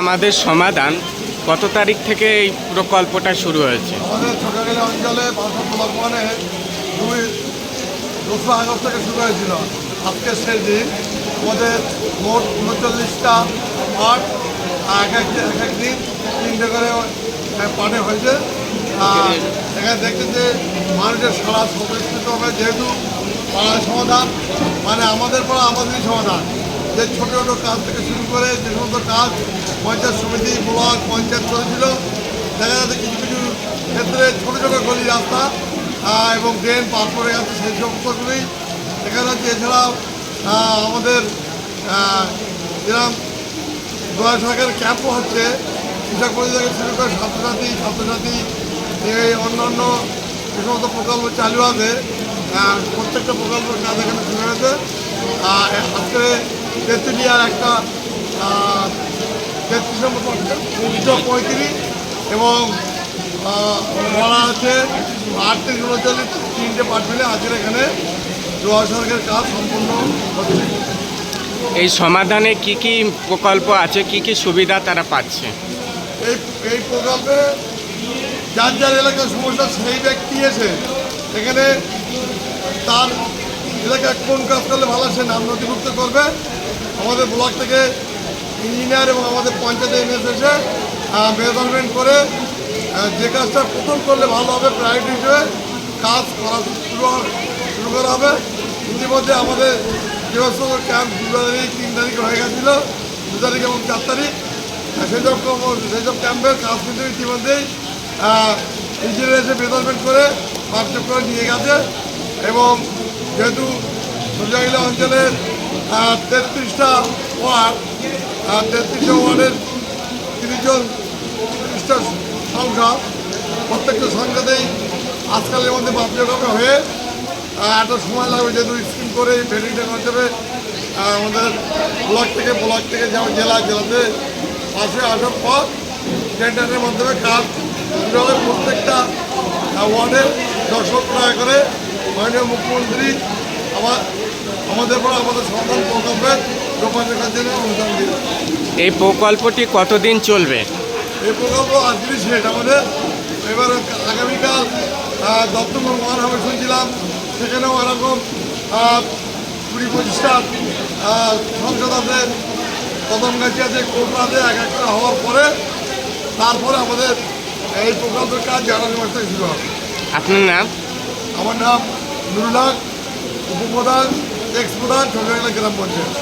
আমাদের সমাধান কত তারিখ থেকে এই প্রকল্পটা শুরু হয়েছে? আমাদের ছোটগেলে অঞ্চলে বাসন ব্লক ওয়ানে দুই, দোসরা আগস্ট থেকে শুরু হয়েছিল। আজকের শেষ দিন আমাদের মোট উনচল্লিশটা পার্ট, এক এক এক এক দিন তিনটে করে পার্টে হয়েছে। আর এখানে দেখছেন যে মানুষের সারা সচেষ্ট যেহেতু পাড়ার সমাধান মানে আমাদের পাড়া আমাদেরই সমাধান। যে ছোটো ছোটো কাজ থেকে শুরু করে যে সমস্ত কাজ পঞ্চায়েত সমিতি, ব্লক, পঞ্চায়েত করেছিল দেখা যাচ্ছে কিছু কিছু ক্ষেত্রে ছোটো ছোটো গলি রাস্তা এবং ড্রেন পার করে গেছে সেই সমস্তগুলি দেখা যাচ্ছে এছাড়াও আমাদের যেরকম দয়া সরকারের ক্যাম্পও হচ্ছে। কৃষক পরিবার থেকে শুরু করে ছাত্রছাত্রী ছাত্রছাত্রী এই অন্যান্য যে সমস্ত প্রকল্প চালু আছে প্রত্যেকটা প্রকল্পের কাজ এখানে শুরু হয়েছে। আজকে তেঁতুলিয়ার একটা তেত্রিশ নম্বর উনিশশো পঁয়ত্রিশ এবং বলা আছে আটত্রিশ উনচল্লিশ তিনটে পার্ট মিলে আজকের এখানে দোয়া সরকারের কাজ সম্পূর্ণ হচ্ছে। এই সমাধানে কি কি প্রকল্প আছে? কি কি সুবিধা তারা পাচ্ছে? এই এই প্রকল্পে যার যার এলাকার সমস্যা সেই ব্যক্তি এসে এখানে তার এলাকায় কোন কাজ করলে ভালো সে নাম নথিভুক্ত করবে। আমাদের ব্লক থেকে ইঞ্জিনিয়ার এবং আমাদের পঞ্চায়েতে এনএস এসে মেজারমেন্ট করে যে কাজটা প্রথম করলে ভালো হবে প্রায়োরিটি হিসেবে কাজ করা শুরু শুরু করা হবে। ইতিমধ্যে আমাদের সমস্ত ক্যাম্প দু তারিখ, তিন তারিখ হয়ে গেছিল, দু তারিখ এবং চার তারিখ। সেসব সেসব ক্যাম্পের কাজ কিন্তু ইতিমধ্যেই ইঞ্জিনিয়ার এসে মেজারমেন্ট করে পার্থক্য করে নিয়ে গেছে এবং যেহেতু সোজাগিলা অঞ্চলের তেত্রিশটা ওয়ার্ড। তেত্রিশটা ওয়ার্ডের তিরিশজন তিরিশটা সংসদ প্রত্যেকটা সংসদেই আজকালের মধ্যে বাধ্যকমে হয়ে একটা সময় লাগবে যেহেতু স্কিম করে ভেরিটা করতে হবে। আমাদের ব্লক থেকে ব্লক থেকে যেমন জেলা, জেলাতে পাশে আসার পর টেন্ডারের মাধ্যমে কাজ শুরু প্রত্যেকটা ওয়ার্ডে টাকা করে। মাননীয় মুখ্যমন্ত্রী আমাদের পর আমাদের সমাধান প্রকল্পের রূপান্তরের জন্য অনুদান দিল এই প্রকল্পটি কতদিন চলবে? এই প্রকল্প আজকেরই শেষ আমাদের। এবার আগামীকাল দপ্তর ওয়ান হবে শুনছিলাম। সেখানেও এরকম কুড়ি পঁচিশটা সংসদ আছে কদম গাছি আছে কোর্ট আছে এক একটা হওয়ার পরে তারপরে আমাদের এই প্রকল্পের কাজ জানুয়ারি মাস থেকে শুরু হবে। আপনার নাম? আমার নাম নুরুল হক উপপ্রধান। এক্স প্রধান ছোটবেলা গ্রাম পঞ্চায়েত।